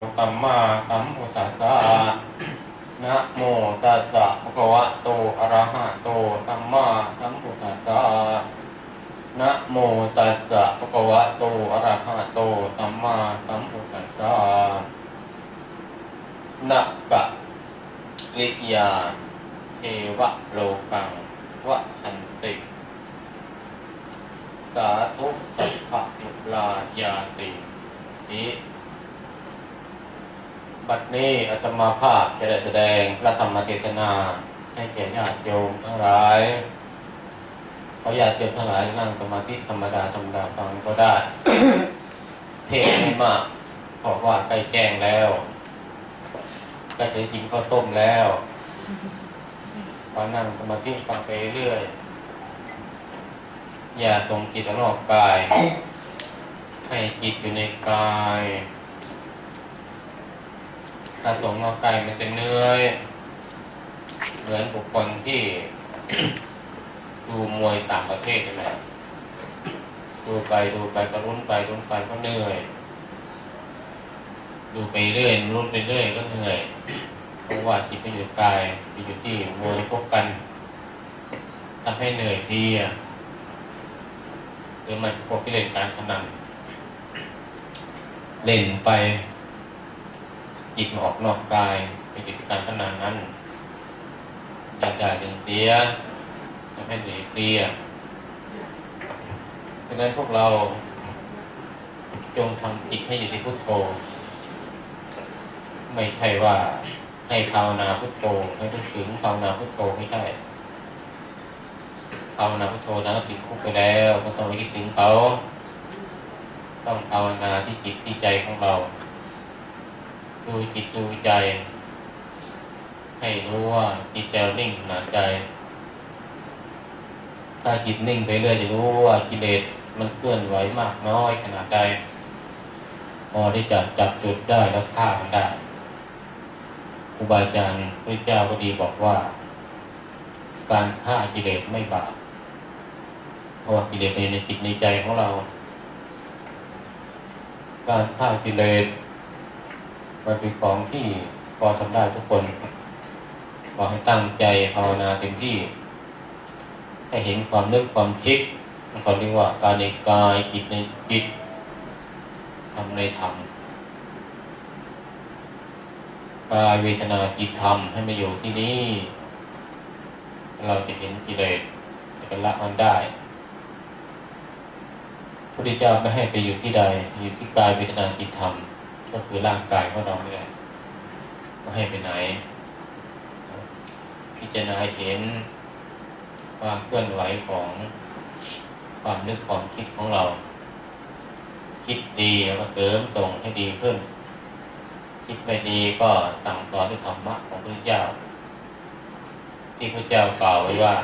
สัมมาสัมพุทธัสสะนะโมตัสสะภะคะวะโต อะระหะโต สัมมาสัมพุทธัสสะนะโมตัสสะภะคะวะโต อะระหะโต สัมมาสัมพุทธัสสะนะกะลิยาเทวะโลกังวะชันติ สาธุสัพพะมุลายาติอิ บัดนี้อาตมาภาพจะได้แสดงพระธรรมเทศนา ให้แก่ญาติโยมทั้งหลายขอญาติโยมทั้งหลายนั่งสมาธิธรรมดาธรรมดาฟังก็ได้ เทศไม่มากเพราะว่าใกล้แจ้งแล้วใกล้จะกินข้าวต้มแล้วพอนั่งสมาธิฟังไปเรื่อย อย่าส่งจิตออกนอกกาย ให้จิตอยู่ในกาย ถ้าส่งนอกกายมันจะเนื่อยเหมือนบุคคลที่ ดูมวยต่างประเทศนี่แหละดูไปดูไปก็รุ้นไปรุ้นไปก็เหนื่อย ดูไปเรื่อยรุ้นไปเรื่อยก็เหนื่อยเพราะว่าจิตไปอยู่กายไปอยู่ที่มวยพบกันทำให้เหนื่อยเพลียหรือมันพวกที่เล่นการพนันเล่นไป จิตนออกนอกกายไปติดการพนันนั้นอยากได้จึงเสียทำให้เหนื่อยเพลียดังนั้นพวกเราจงทำจิตให้อยู่ที่พุทโธ ไม่ใช่ว่าให้ภาวนาพุทโธให้ทุกถึงภาวนาพุทโธไม่ใช่ภาวนาพุทโธนะติดคุกไปแล้วก็ต้องไปคิดถึงเขา ต้องภาวนาที่จิตที่ใจของเรา ดูจิตดูใจ ให้รู้ว่าจิตใจนิ่งขนาดใจ ถ้าจิตนิ่งไปเรื่อยจะรู้ว่ากิเลสมันเคลื่อนไหวมากน้อยขนาดใดพอที่จะจับจุดได้แล้วฆ่ามันได้ครูบาอาจารย์พระเจ้าก็ดีบอกว่า การฆ่ากิเลสไม่บาปเพราะว่ากิเลสเป็นในจิตในใจของเรา การฆ่ากิเลส มันเป็นของที่พอทำได้ทุกคนขอให้ตั้งใจภาวนาเต็มที่ ให้เห็นความนึกความคิดมันเขาเรียกว่าการในกายจิตในจิตทำในธรรมกายเวทนาจิตธรรมให้มาอยู่ที่นี่เราจะเห็นกิเลสจะเป็นละมันได้พระพุทธเจ้าไม่ให้ไปอยู่ที่ใดอยู่ที่กายเวทนาจิตธรรม ก็คือร่างกายของเราไม่ได้ไม่ให้ไปไหน พิจารณาเห็นความเคลื่อนไหวของความนึกความคิดของเรา คิดดีแล้วก็เสริมส่งให้ดีขึ้น คิดไม่ดีก็สั่งสอนด้วยธรรมะของพระพุทธเจ้า ที่พระเจ้ากล่าวไว้ว่า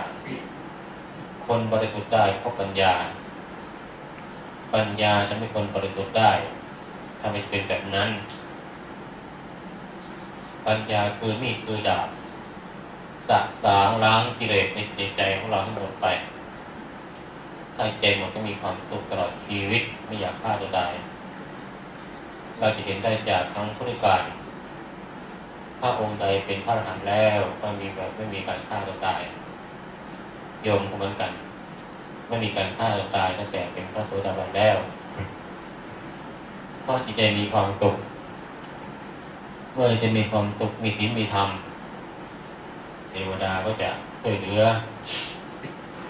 คนบริสุทธิ์ได้เพราะปัญญา ปัญญาจะไม่คนบริสุทธิ์ได้ ถ้าไมเป็นแบบนั้น ปัญญาคือมีดคือดาบสะสางล้างกิเลสในจิตใจของเราให้หมดไปถ้าใจหมดก็มีความสุขตลอดชีวิตไม่อยากฆ่าตัวตายเราจะเห็นได้จากทั้งพุทธการถ้าองค์ใดเป็นพระอรหันต์แล้วก็มีแบบไม่มีการฆ่าตัวตาย โยมเหมือนกัน ไม่มีการฆ่าตัวตายตั้งแต่เป็นพระโสดาบันแล้ว เพราะจิตใจมีความสุขเมื่อจะมีความสุขมีศีลมีธรรมเทวดาก็จะช่วยเหลือ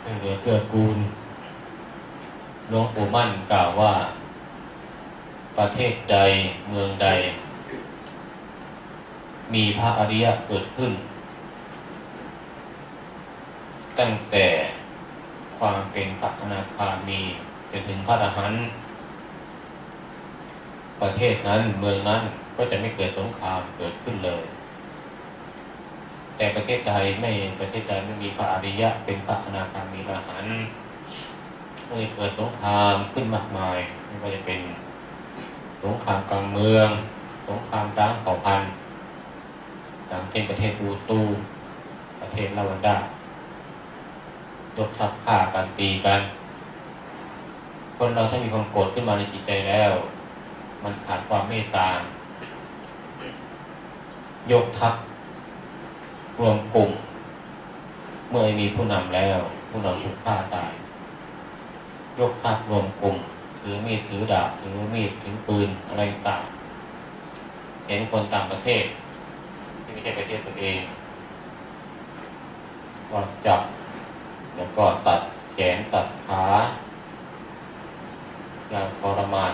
ช่วยเหลือเกื้อกูลหลวงปู่มั่นกล่าวว่า ประเทศใดเมืองใด มีพระอริยะเกิดขึ้น ตั้งแต่ความเป็นพระอนาคามีจนถึงพระอรหันต์ ประเทศนั้นเมืองนั้นก็จะไม่เกิดสงครามเกิดขึ้นเลย แต่ประเทศไทยไม่ประเทศไทยไม่มีพระอริยะ เป็นพระอนาคามีพระอรหันต์ก็จะเกิดสงครามขึ้นมากมายไม่ว่าจะเป็นสงครามกลางเมือง สงครามร้างเผ่าพันธุ์ต่างเช่นประเทศอูตูประเทศลาวันดายกทัพฆ่ากันตีกัน คนเราถ้ามีความโกรธขึ้นมาในจิตใจแล้ว มันขาดความเมตตา ยกทัพรวมกลุ่ม เมื่อมีผู้นำแล้ว ผู้นำถูกฆ่าตาย ยกทัพรวมกลุ่มถือมีดถือดาบถือมีดถือปืนอะไรต่างเห็นคนต่างประเทศ ที่ไม่ใช่ประเทศตัวเองก็จับแล้วก็ตัดแขนตัดขาอย่างทรมาน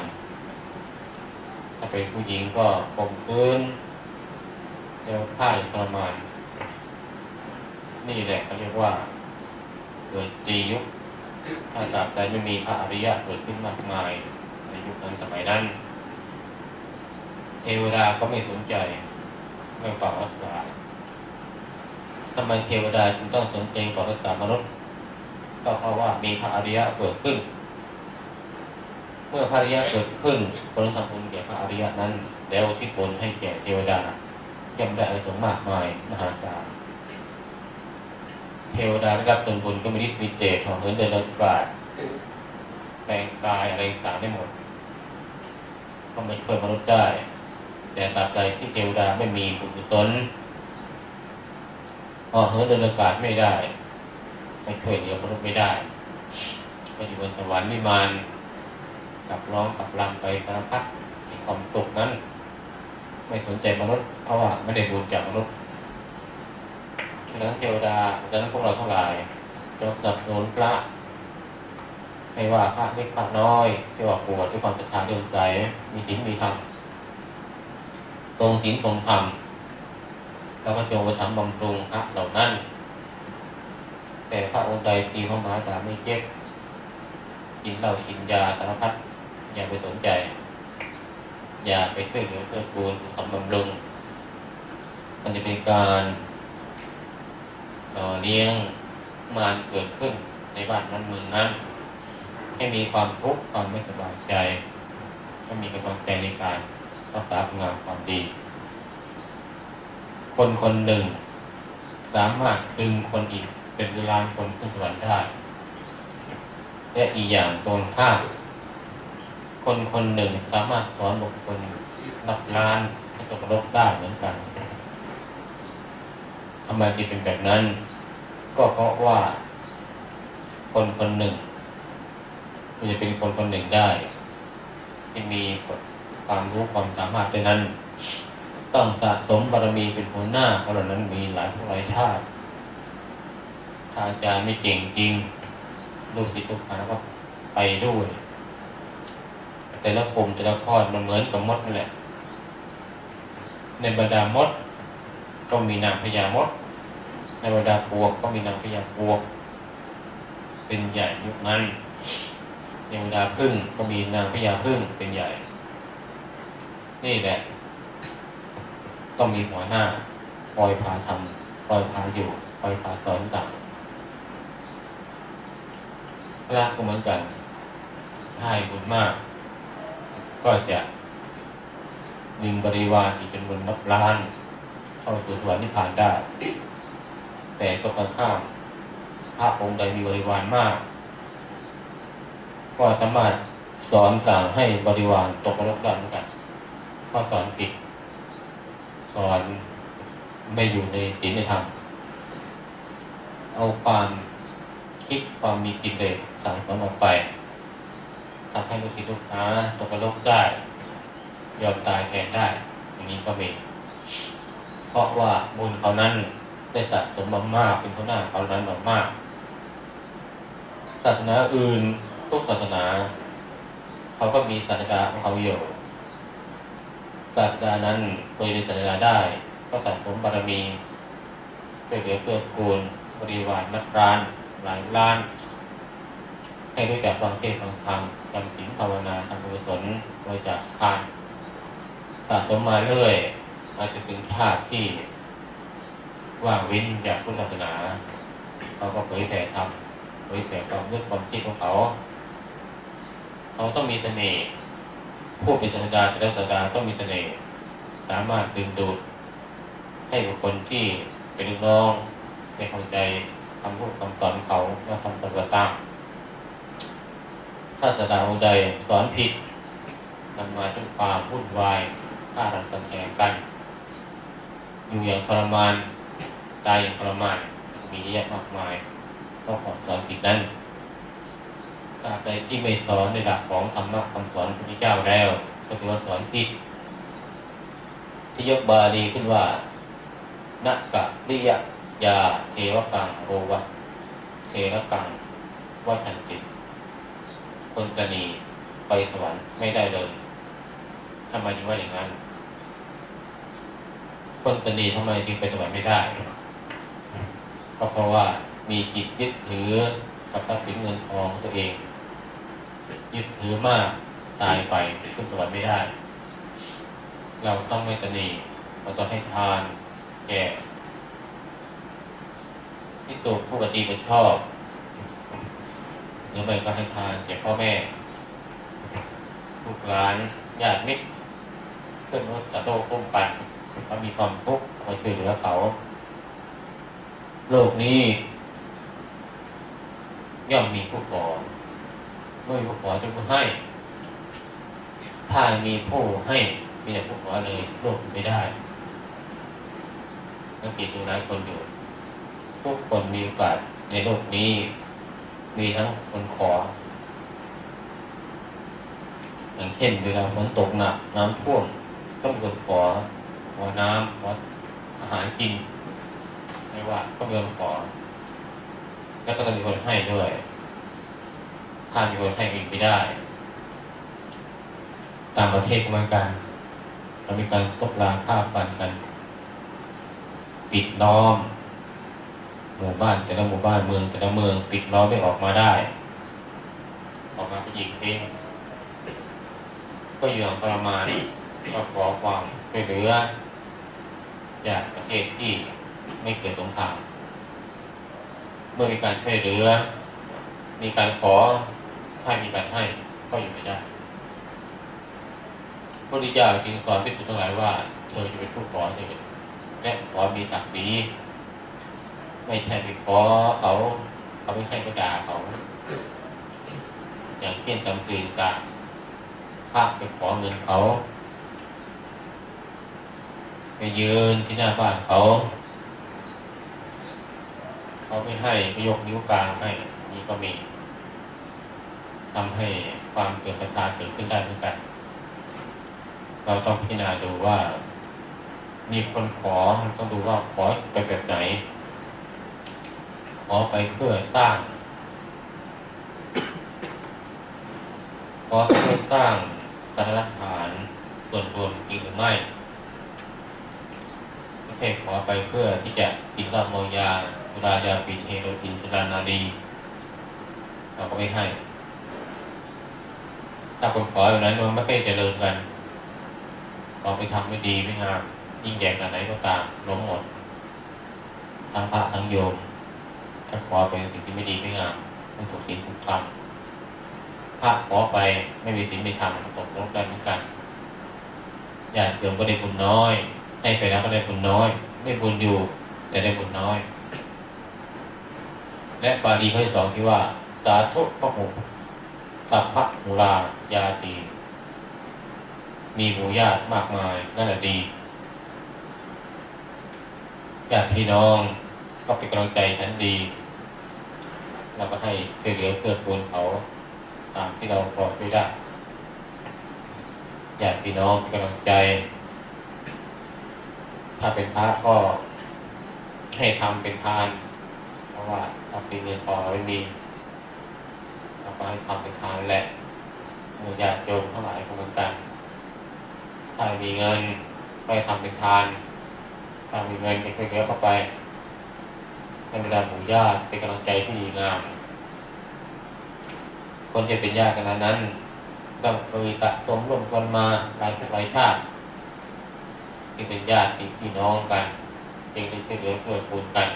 ถ้าเป็นผู้หญิงก็ข่มขืนเรียว่าฆ่าย่างทรมาน นี่แหละเขาเรียกว่าเกิดตียุคถ้าตราบใดไม่มีพระอริยะเกิดขึ้นมากมายในยุคนั้นสมัยนั้นเทวดาก็ไม่สนใจไม่ฟังรักษาทำไมเทวดาจึงต้องสนใจต่อรักษามนุษย์ ก็เพราะว่ามีพระอริยะเกิดขึ้น เมื่อพระอริยะเกิดขึ้นผลทำบุญแก่พระอริยะนั้น แล้วที่ผลให้แก่เทวดาย่อมได้อานิสงมากมายมหาศาลเทวดาได้รับส่วนบุญก็มีฤทธิ์มีเดชของเหินเดินอากาศแปลงกายอะไรต่างได้หมด ก็ไม่ช่วยมนุษย์ได้ แต่ตราบใดที่เทวดาไม่มีบุญกุศลพอเหินเดินอากาศไม่ได้ ไม่ช่วยเหลือมนุษย์ไม่ได้ไปอยู่บนสวรรค์วิมาน กับร้องกับรำไปสารพัดมีความสุขนั้น ไม่สนใจมนุษย์เพราะว่าไม่ได้บุญจากมนุษย์ฉะนั้นเทวดาฉะนั้นพวกเราทั้งหลายจงสนับสนุนพระไม่ว่าพระเล็กพระน้อยที่ว่าปวดด้วยความศรัทธาเดิมใจมีศีลมีธรรมตรงศีลตรงธรรมแล้วก็จงไปทำบำรุงพระเหล่านั้น แต่พระองค์ใดตีเข้ามาด่าไม่เจ็บกินเหล้ากินยาสารพัด อย่าไปสนใจ อย่าไปช่วยเหลือเพื่อกูลทำบำรุงมันจะเป็นการต่อเลี้ยงมารเกิดขึ้นในบ้านนั้นเมืองนั้นให้มีความทุกข์ความไม่สบายใจให้มีกำลังใจในการรักษาคุณงามความดี คนคนหนึ่ง สามารถดึงคนอีกเป็นเวลาคนขึ้นสวรรค์ได้ และอีกอย่างตรงข้าม คนคนหนึ่งสามารถสอนบุคคลนับล้านให้ตกนรกได้เหมือนกันทำไมจึงเป็นแบบนั้น ก็เพราะว่า คนคนหนึ่งมันจะเป็นคนคนหนึ่งได้ ที่มีความรู้ความสามารถในนั้น ต้องสะสมบารมีเป็นหัวหน้าเพราะเหล่านั้นมีหลายหลายชาติถ้าอาจารย์ไม่เก่งจริงลูกศิษย์ลูกหาก็ไปด้วย แต่ละกลุ่มแต่ละข้อมันเหมือนกับมดนั่นแหละ ในบรรดามด ก็มีนางพญามด ในบรรดาปวกก็มีนางพญาปวก เป็นใหญ่ยุคนั้นในบรรดาพึ่งก็มีนางพญาพึ่งเป็นใหญ่ นี่แหละ ต้องมีหัวหน้าคอยพาทำคอยพาอยู่คอยพาสอนต่างรักก็เหมือนกันถ้าให้บุญมาก ก็จะดึงบริวารอีกจำนวนนับล้าน เข้าสู่สวรรค์นิพพานได้ แต่ตรงกันข้ามถ้าองค์ใดมีบริวารมาก ก็สามารถสอนต่างให้บริวารตกนรกได้เหมือนกันเพราสอนผิดสอนไม่อยู่ในศีลในธรรมเอาความคิดความมีกิเลสสั่งสอนออกไป ทำให้ลูกศิษย์ลูกหาตกนรกได้ ยอมตายแทนได้อย่างนี้ก็มีเพราะว่าบุญเขานั้นได้สะสมมามากเป็นคนหน้าเขานั้นมามากศาสนาอื่นทุกศาสนา เขาก็มีศาสดาของเขาอยู่ศาสดานั้นเคยเป็นศาสดาได้ ก็สะสมบารมีช่วยเหลือเพื่อกูลบริวารนัดร้านหลายล้าน ให้รู้จักฟังเทศน์ฟังธรรมจำศีลภาวนาทำกุศลบริจาคทานสะสมมาเรื่อยอาจจะถึงชาติที่ว่างเว้นจากพุทธศาสนาเขาก็เผยแผ่ธรรมเผยแผ่ความนึกความคิดของเขา เขาต้องมีเสน่ห์ผู้เป็นศาสดาแต่ละศาสดาต้องมีเสน่ห์สามารถดึงดูด ให้บุคคลที่เป็นลูกน้องได้เข้าใจคำพูดคำสอนเขาและคำปฏิบัติตามถ้า ศาสดาองค์ใดสอนผิดนำมาซึ่งความวุ่นวายฆ่ารันตันแข่งกัน อยู่อย่างทรมานตายอย่างทรมานมีเยอะแยะมากมายก็ขอสอนสิ่งนั้นตราบใดที่ไม่สอนในหลักของธรรมะคำสอนพระพุทธเจ้าแล้ว ก็ถือว่าสอนผิดที่ยกบาลีขึ้นว่านักกะริยยาเทวกังโรวะเทวกังวัชันติ คนกนีไปสวรรค์ไม่ได้เลยทำไมถึงว่าอย่างนั้น คนกนีทำไมจึงไปสวรรค์ไม่ได้ก็เพราะว่ามีจิตยึดถือกับทรัพย์สินเงินทองตัวเอง ยึดถือมากตายไปขึ้นสวรรค์ไม่ได้ เราต้องไม่ตนีเราต้องให้ทานแก่ที่ตัวผู้ปฏิบัติชอบ รือไม่ก็ให้ทานแก่พ่อแม่ลูกหลานญาติมิตรเพื่อนมนุษย์สัตว์โลกร่วมกันเขามีความทุกข์มาช่วยเหลือเขา โลกนี้ ย่อมมีผู้ขอเมื่อผู้ขอจะผู้ให้ ถ้ามีผู้ให้ มีแต่ผู้ขอเลยโลกไม่ได้สังเกตดูหลายคนอยู่ทุกคนมีโอกาสในโลกนี้ มีทั้งคนขอ อย่างเช่นเวลาฝนตกหนักน้ำท่วมต้องกดขอขอน้ำขออาหารกินไม่ว่าก็มีคนขอ แล้วก็ต้องมีคนให้ด้วยถ้ามีคนให้เอีกไม่ได้ ตางประเทศก็เหมือนกันเรามีการตกลาฆ่าฟันกัน ปิดล้อม หมู่บ้าน แต่ละหมู่บ้านเมือง แต่ละเมืองปิดล้อมไม่ออกมาได้ ออกมาเป็นหญิงเองก็อยู่อย่างทรมานก็ขอความช่วยเหลือจากประเทศที่ไม่เกิดสงครามเมื่อมีการช่วยเหลือ มีการขอถ้ามีการให้ก็อยู่ไม่ได้พระพุทธเจ้าจึงสอนพิสุทั้งหลายว่าเธอจะเป็นผู้ขอเถิดและขอมีศักดิ์ศรี ไม่ใช่ไปขอเขาเขาไม่ให้ก็ด่าเขา อย่างเช่นจำสื่อต่างข้าไปขอเงินเขาไปยืนที่หน้าบ้านเขา เขาไม่ให้ก็ยกนิ้วกลางให้นี่ก็มีทำให้ความเกิดศรัทาเกิดขึ้นได้เหมือนกัน เราต้องพิจารณาดูว่า มีคนขอต้องดูว่าขอไปแบบไหน ขอไปเพื่อสร้าง ขอเพื่อสร้างสานฐานส่วนรวมจริงหรือไม่ไม่ใช่ขอไปเพื่อที่จะกินเหล้าเมายาสุรายาปินเฮโรอีนสุรานารีเราก็ไม่ให้ ถ้าคนขอแบบนั้นมันไม่ค่อยเจริญกันเราไปทำไม่ดีไม่งามยิ่งใหญ่ขนาดไหนก็ตามล้มหมดทั้งพระทั้งโยม ขอเป็นสิ่งที่ไม่ดีไม่งามไม่ถูกศีลถูกธรรมพระขอไปไม่มีศีลไม่ธรรมก็ตกลงกันเหมือนกันญาติโยมก็ได้บุญน้อย ให้ไปแล้วก็ได้บุญน้อย ไม่บุญอยู่ แต่ได้บุญน้อย และบาลีข้อที่สองที่ว่า สาธุพระหุสัพพะมุลายาตีมีหมู่ญาติมากมายนั่นแหละดีญาติพี่น้องก็เป็นกำลังใจฉันดี เราก็ให้ช่วยเหลือเกื้อกูลเขาตามที่เราพอช่วยได้ญาติพี่น้องกำลังใจ ถ้าเป็นพระก็ให้ทำเป็นทาน เพราะว่าถ้าเป็นเงินพอไม่มีเราก็ให้ทำเป็นทานแหละหมู่ญาติโยมทั้งหลายก็เหมือนกันถ้ามีเงินก็ให้ทำเป็นทานถ้ามีเงินก็ช่วยเหลือเข้าไป ในเวลาหมู่ญาติเป็นกำลังใจที่ดีงาม คนที่เป็นญาติกันนั้นต้องเคยสะสมร่วมกันมาหลายภพหลายชาติที่เป็นญาติพี่น้องกันจึงได้ช่วยเหลือเพื่อกูลกัน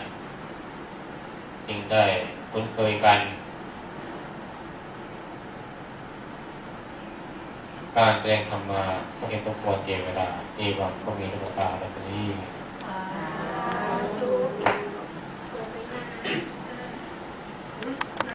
จึงได้คุ้นเคยกัน การแสดงธรรมมาก็เป็นตัวควรเกเวลาเอวังก็มีระบบการแบบนี้